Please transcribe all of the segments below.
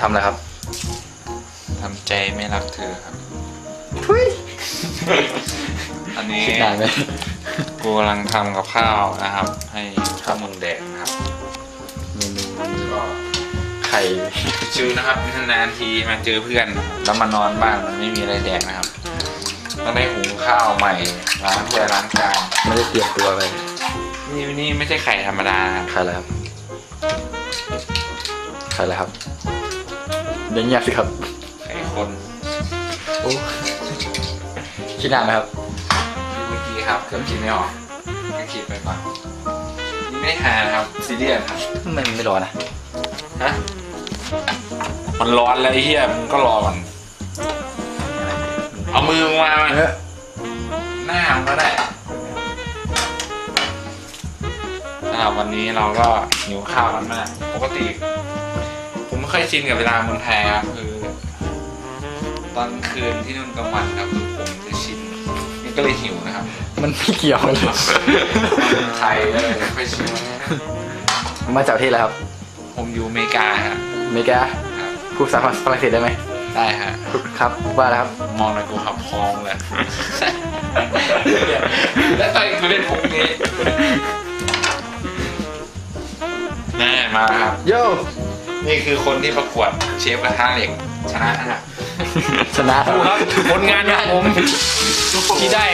ทำอะไรครับ ทำใจไม่รักเธอครับทุยอันนี้คิดนานไหมกูกำลังทำกับข้าวนะครับ ให้ข้าวมึงแดกนะครับ เมนูก็ไข่ชิวนะครับนานๆทีมาเจอเพื่อนแล้วมานอนบ้านมันไม่มีอะไรแดกนะครับต้องได้หุงข้าวใหม่ล้างถ้วยล้างจานไม่ได้เตรียมตัวเลยนี่นี่ไม่ใช่ไข่ธรรมดานะครับ ไข่อะไรครับ ไข่อะไรครับ เดี๋ยวเงียบสิครับไข่คนโอ้คิดนานไหมครับเมื่อกี้ครับเกือบคิดไม่ออกก็คิดไปบ้างนี่ไม่ได้หานะครับซีเรียสครับมันไม่ร้อนนะฮะมันร้อนแล้วไอ้เหี้ยมึงก็รอก่อนเอามือมึงมาเออหน้ามันก็ได้สำหรับวันนี้เราก็หิวข้าวกันมากปกติผม ไม่ค่อยชินกับเวลาเมืองไทยครับคือ ตอนคืนที่นู่นกลางวันครับคือผมจะชินนี่ก็เลยหิวนะครับมันไม่เกี่ยวเลยตอนเมืองไทยก็เลยไม่ค่อยชินมาจากประเทศอะไรครับผมอยู่อเมริกาฮะอเมริกาครับพูดภาษาฝรั่งเศสได้ไหมได้ฮะพูดครับว่าแล้วครับมองในกูขับพองเลยแล้วตอนกูเล่นผมนี้แน่มาครับโย่ นี่คือคนที่ประกวดเชฟกระทะเหล็กชนะนะครับชนะดูครับผลงานของผมที่ได้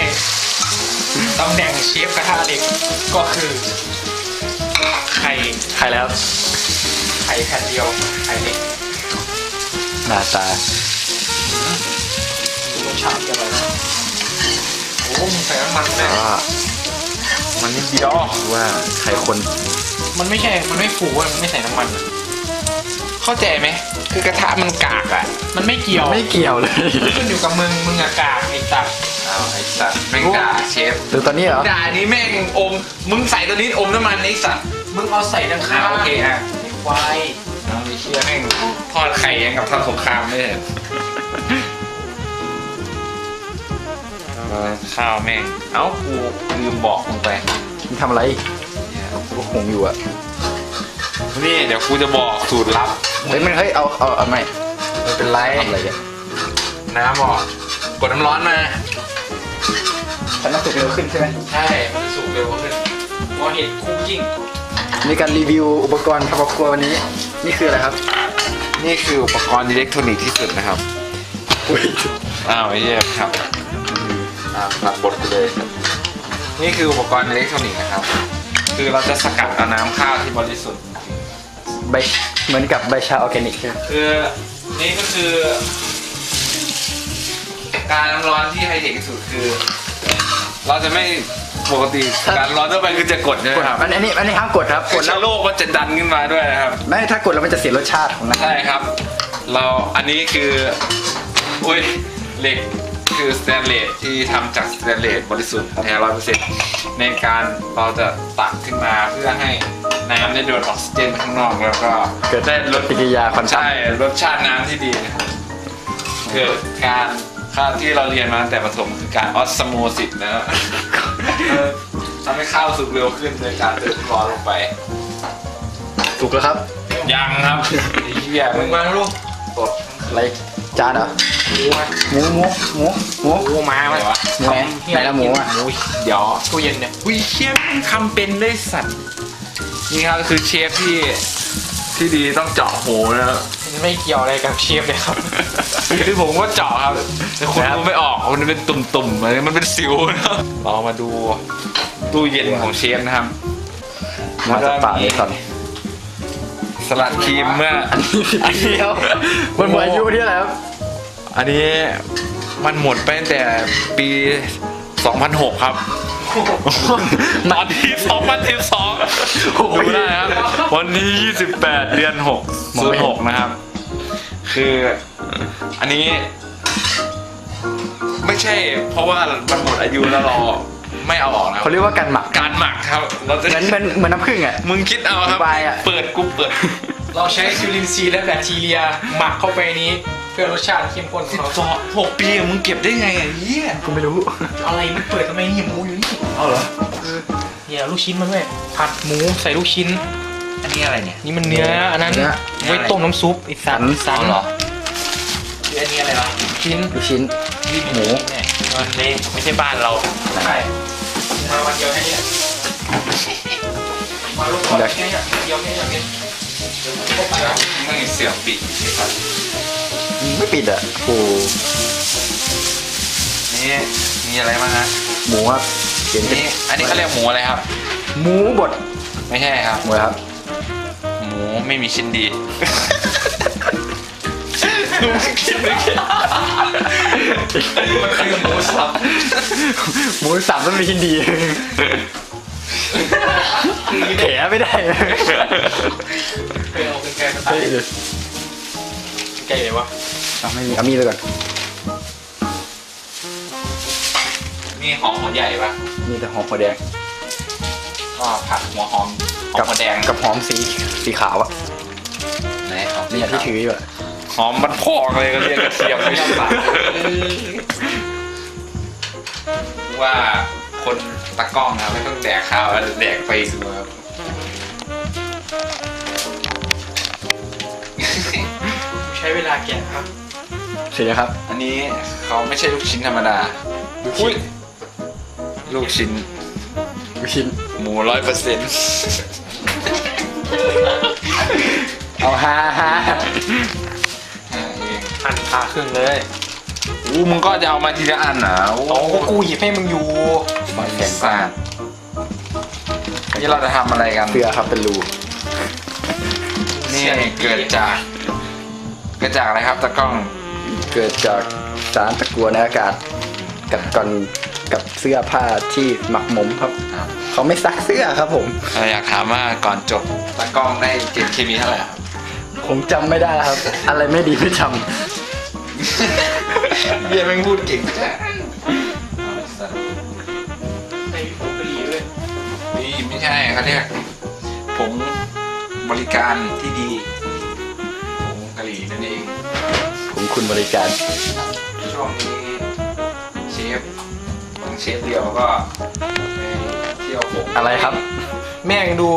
ตำแหน่งเชฟกระทะเหล็กก็คือไข่ไข่แล้วไข่แผ่นเดียวไข่เล็กหน้าตาดูรสชาติกันเลยนะโอ้มึงใส่น้ำมันแม่อ่ามันนิดเดียวว่าไข่คน มันไม่ใช่ มันไม่ฟูอะมันไม่ใส่น้ำมันอะ เข้าใจไหมคือกระทะมันกากอะ มันไม่เกี่ยวไม่เกี่ยวเลยขึ้นอยู่กับมึงมึงอะกากไอ้ตัดเอาไอ้สัตว์แม่งด่าเชฟดูตอนนี้เหรอด่านี้แม่งอมมึงใส่ตัวนี้อมน้ำมันไอ้สัตว์มึงเอาใส่ดังอ่าข้าวโอเคฮะไอ้ควายเอาไอ้เชี่ยแม่งทอดไข่ยังกับทอดสงครามไม่เห็นข้าวแม่งเอ้ากูลืมบอกมึงไปมึงทำอะไรกูหงอยู่อะนี่เดี๋ยวกูจะบอกสูตรลับ เฮ้ยมันเฮ้ยเอาเอาเอาไม่ไม่เป็นไรทำอะไรเนี่ยน้ำบอกกดน้ำร้อนมาฉันต้องสุกเร็วขึ้นใช่ไหมใช่มันจะสุกเร็วขึ้นพอเห็ดคุกกิ้งมีการรีวิวอุปกรณ์ทำครัววันนี้ นี่คืออะไรครับ นี่คืออุปกรณ์อิเล็กทรอนิกส์ที่สุดนะครับอุ้ยอ้าวไอ้เหี้ยครับอ่าตัดบทไปเลยครับนี่คืออุปกรณ์อิเล็กทรอนิกส์นะครับ คือเราจะสกัดเอาน้ำข้าวที่บริสุทธิ์ ใบเหมือนกับใบชาออร์แกนิกใช่ไหมคือนี่ก็คือ การน้ำร้อนที่ไฮเทคที่สุดคือ เราจะไม่ปกติการร้อนทั่วไปคือจะกดใช่ไหมกดครับอันนี้อันนี้อันนี้ห้ามกดครับกกดดแล้แล้ววโลกมันจะดันขึ้นมาด้วยนะครับ ไม่ถ้ากดแล้วมันจะเสียรสชาติของน้ำ ใช่ครับ เราอันนี้คือ อุ้ยเหล็ก คือสแตนเลสที่ทำจากสแตนเลสบริสุทธิ์แท้ร้อยเปอร์เซ็นต์ในการเราจะตักขึ้นมาเพื่อให้น้ำได้โดนออกซิเจนข้างนอกแล้วก็เกิดได้ได้รรสสปฏิกิริยาควันใช่รสชาติน้ำที่ดีนะครับเกิดการค่าที่เราเรียนมาตั้งแต่ประถมคือการออสโมซิสนะครับเออทำให้ข้าวสุกเร็วขึ้นโดยการเติมร้อนลงไปถูกแล้วครับ ยังครับไอ้เหี้ยมึงวางลูกกดอะไร จานเหรอหมูมาหมูหมูหมูหมูหมูมาอะไรมาวะหมูไหนไหนละหมูอะหมูเดี๋ยวตู้เย็นเนี่ยวิเชฟแม่งทำเป็นด้วยสัตว์นี่ครับคือเชฟที่ที่ดีต้องเจาะหูนะครับมันไม่เกี่ยวอะไรกับเชฟเลยครับคือผมก็เจาะครับแต่คุณดูไม่ออกมันเป็นตุ่มๆอะไรมันเป็นสิวนะครับเรามาดูตู้เย็นของเชฟนะครับมาจากป่าเลยครับส ลัดครีมเมื่ออันนี้สิบปีแล้วมันหมดอายุที่อะไรครับอันนี้มันหมดไปตั้งแต่ปี 2006 ครับตอนที่2012ดูได้ครับ วันนี้ 28 เดือน6 06 นะครับ คืออันนี้ ไม่ใช่เพราะว่ามันหมดอายุแล้วเรา ไม่เอาออกนะครัเขาบเรียกว่าการหมักการหมักครับเราจะเหมือนเหมือนเหมือนน้ำผึ้งอะมึงคิดเอาครับบายอะเปิดกูเปิด เราใช้ซิลินซีและแบคทีเรียหมักเข้าไปนี้เพื่อรสชาติเข้มข้นของเราสองหกปีอะมึงเก็บได้ไงอะเหี้ยกูไม่รู้ อะไรมันเปิดทำไมนี่หมูอยู่นี่เอาเหรอเนี่ยลูกชิ้นมันด้วยผัดหมูใส่ลูกชิ้น อันนี้อะไรเนี่ย นี่มันเนื้ออันนั้นเนื้อไว้ต้มน้ำซุปไอ้สันสันเหรออันนี้อะไรวะชิ้นลูกชิ้นหมูเนี่ยมันเละไม่ใช่บ้านเราใช่ มาวันเดียวแค่เนี้ยมาลงก่อนแค่เนี้ยเดียวแค่เนี้ยเดี๋ยวผมเข้าไปแล้วไม่เสียบปิดไม่ปิดอะโอ้นี่มีอะไรบ้างฮะหมูครับเขียนเป็นนี่อันนี้เขาเรียกหมูอะไรครับ หมูบดไม่ใช่ครับหมูครับ หมูไม่มีชิ้นดี มันคือหมูสับหมูสับต้องมีชิ้นดีแถไม่ได้ไปเอาเปนแกงเฮ้ยเลยวไก่เลยวะเอาไม่มีเอามีดไปก่อนนี่หอมหัวใหญ่ปะมีแต่หอมหัวแดงก็ผัดหัวหอมหอมกับหัวแดงกับหอมสีสีขาวอะไหนหอมนี่ยที่ถืออยู่อะ หอมมันพอกเลยก็เรียกกระเทียมไม่ใช่ปะว่าคนตะกล้องนะไม่ต้องแดกข้าวแดกไปดูครับใช้เวลาแกะครับ เสร็จแล้วครับ อันนี้เขาไม่ใช่ลูกชิ้นธรรมดาลูกชิ้น ลูกชิ้น ลูกชิ้น หมูร้อยเปอร์เซ็นต์เอาฮาฮา หั่นผ่าครึ่งเลยอู้มึงก็จะเอามาทีละอันนะโอ้โอ้ก็กูหยิบให้มึงอยู่บางแสงสาดนี่เราจะทำอะไรกัน เสื้อครับเป็นรูนี่เกิดจาก เกิดจากอะไรครับตะกล้อง เกิดจากสารตะกัวในอากาศ กับก่อนกับเสื้อผ้าที่หมักหมมครับ เขาไม่ซักเสื้อครับผม เราอยากถามว่าก่อนจบตะกล้องได้เกรดเคมีเท่าไหร่ครับผมจำไม่ได้ครับ อะไรไม่ดีไม่จ เบียร์แม่งพูดเก่งจังไอ้ผงกะหรี่ด้วยนี่ไม่ใช่เขาเรียกผมบริการที่ดีผมกะหรี่นั่นเองำผมคุณบริการ ช่วงนี้เชฟบางเชฟเดียวก็ไปเที่ยวผมอะไรครับ แม่งดู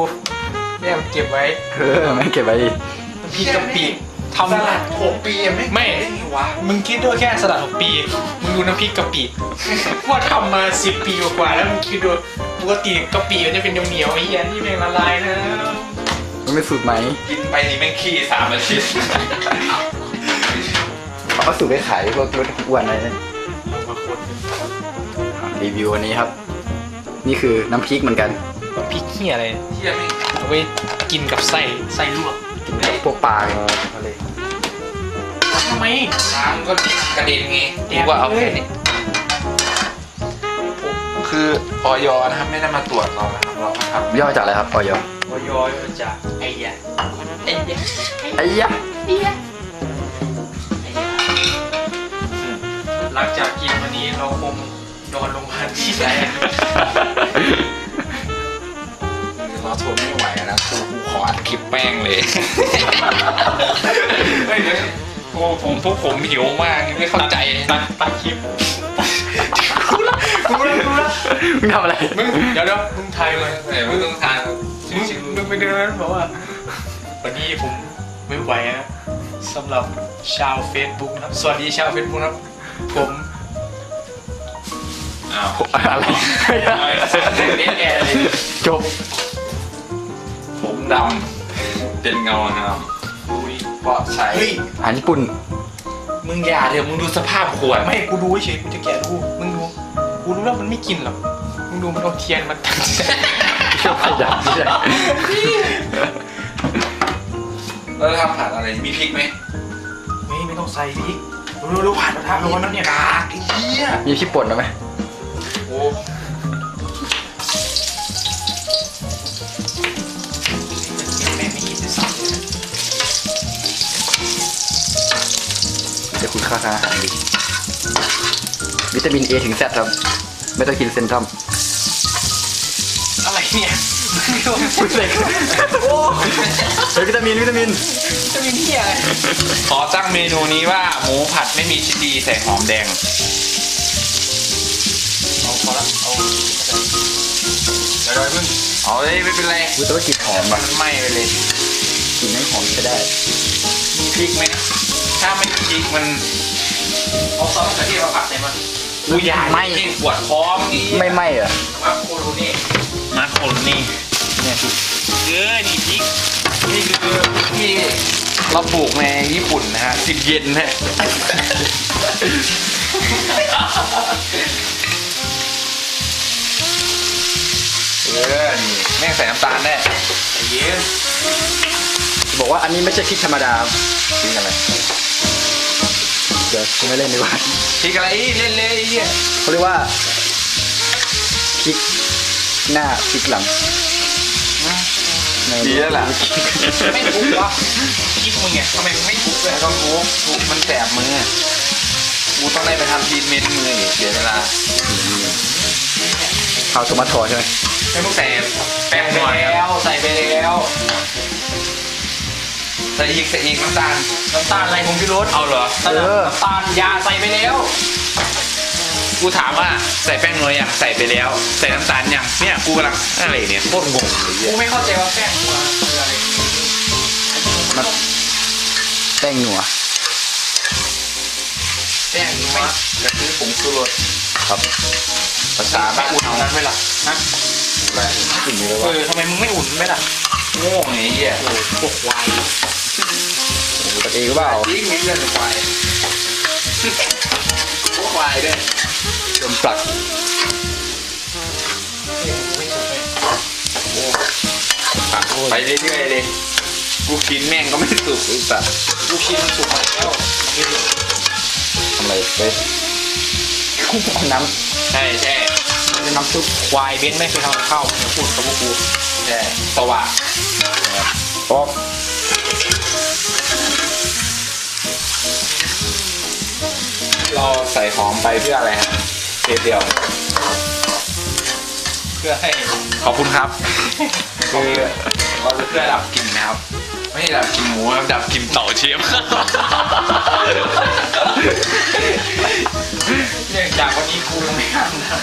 แม่งเก็บไว้เออไม่เก็บไว้ดิน้ำพริกกะปิ ทำสลัดหกปียังไม่ไม่ได้ไงวะมึงคิดดูแค่สลัดหกปี มึงดูน้ำพริกกะปิว่าทำมาสิบปีกว่าๆแล้วมึงคิดดูปกติกะปิมันจะเป็นเหนียวๆไอ้เหี้ยนี่แม่งละลายนะมันไม่สูตรไหมกินไปนี่แม่งขี้สามอาทิตย์เขาเอาสูตรไปขายพวกรถอ้วนอะไรเนี่ยเอามาคนรีวิววันนี้ครับ นี่คือน้ำพริกเหมือนกันพริกเหี้ยอะไรเที่ยไม่งเอาไว้กินกับไส้ไส้ลวก กินกับพวกปลาอะไร ทำไม น้ำก็กระเด็นไงแดกูกว่าเอาเลยแค่นี้ คือออยนะครับไม่ได้มาตรวจเรานะครับเรามาทำย่อจากอะไรครับออยวอยอยมาจากไอ้ยะไอ้ยะไอ้ยะหลังจากกินวันนี้เราคงนอนโรงพยาบาลที่ไหนเราทนไม่ไหวนะครูกูขออัดคลิปแป้งเลย เฮ้ยเดี๋ยว โอ้ผมพวกผมหิวมากไม่เข้าใจตัดตัดคลิปกูละกูละกูละมึงทำอะไรมึงเดี๋ยวเดี๋ยวมึงไทยมาเดี๋ยวไม่ต้องทานมึงชิวมึงไปเดินบอกว่าวันนี้ผมไม่ไหวนะสำหรับชาว Facebook นะครับ สวัสดีชาว Facebook นะครับ ผมๆอ้าวอะไรเล่นแอร์เลยจบ ผมดำเป็นเงานะครับดูดิเพราะ ใช้เฮ้ยอาหารญี่ปุ่น มึงอย่าเดี๋ยวมึงดูสภาพขวด ไม่ให้กูดูเฉยๆกูจะแกะดูมึงดูกูรู้แล้วมันไม่กินหรอกมึงดูมันเอาเทียนมาตั้งเชื่อขยันไม่ได้แล้วทำผัดอะไร มีพริกไหมไม่ไม่ต้องใส่พริกรู้รู้ผ่านกระทะร้อนแล้วเนี่ยกากไอ้เหี้ยมีพี่ป่นไหมโอ้ คุณค่าทางอาหารดี วิตามิน A ถึง Z ครับ ไม่ต้องกินเซนทรัมอะไรเนี่ยมึงดูพูดเลยโอ้เฮ้ยวิตามินวิตามิน จะมีเหี้ยอะไรขอตั้งเมนูนี้ว่าหมูผัดไม่มีชิ้นดีใส่หอมแดง เอาพอละเอาเดี๋ยวเพิ่งเอาเลยไม่เป็นไรรู้แต่ว่ากลิ่นหอมมัอะนไหม้ไปเลยกลิ่นลิ่นให้หอมใช้ได้ มีพริกไหม ถ้าไม่พริกมันเอาซอสมะเขือเทศมาผัดใส่มันกูอยากไม่ กินปวดท้องนี่ไม่ไหม้เหรอมาโคโรเน่มาคนนี่เนี่ยพี่เออนี่พริกนี่คือที่เราปลูกในญี่ปุ่นนะฮะสิบเย็นฮะเออนี่แม่งใส่น้ำตาลได้ใจเย็นจะ บอกว่าอันนี้ไม่ใช่พริกธรรมดาพริกอะไรเดี๋ยวไม่เล่นดีกว่าพริกอะไรเล่นเลยไอ้เหี้ยเขาเรียกว่าพริกหน้าพริกหลังในดีแล้วล่ะไม่ทุบวะพริกมึงเนี่ยทำไมมึงไม่ทุบเลยแล้วก็ทุบทุบมันแสบมือกูต้องได้ไปทำทีมเมนต์มืออีกเสียเวลาข้าวโทมัโตใช่ไหมให้พวกแต่แป้งหใส่น่อยไปแล้วใส่ไปแล้ว ใส่อีกใส่อีกน้ำตาลน้ำตาลอะไรผมพี่รสเอาเหรอน้ำตาลยาใส่ไปแล้ว กูถามว่าใส่แป้งนวลยังใส่ไปแล้ว ใส่น้ำตาลยังเนี่ยกูกำลังอะไรเนี่ยโคตรงงเลยกูเหี้ยไม่เข้าใจว่าแป้งมาคืออะไรมันแป้งหนัวแป้งไม่จะซื้อผงชูรสครับภาษาบ้านอุ่นเอานั้นไหมล่ะฮะอะไรกลิ่นนี้เลยเอว่าอทำไมมึงไม่อุ่นไหมล่ะโง่ไงเหี้ยโอ้พวกควาย โอ้โหตัดเองหรือเปล่ายิ่งมีเรื่องควายพวกควายด้วยจมปลักไปเรื่อยๆเลยกูกินแม่งก็ไม่สุกไอ้สัตว์ลูกชิ้นมันสุกแล้วทำอะไรไปเอาน้ำใช่ใช่น้ำซุปควายเบ้นไม่เคยทำข้าวเดี๋ยวพูดกับพวกกูใช่สว่างำออก ใส่หอมไปเพื่ออะไรฮะเดียว เพื่อให้ขอบคุณครับ คือเราจะเพื่อดับกลิ่นนะครับ ไม่ดับกลิ่นหมูครับดับกลิ่นเต่าเชียฟเนี่องจากวันนี้กูไม่ทำนะ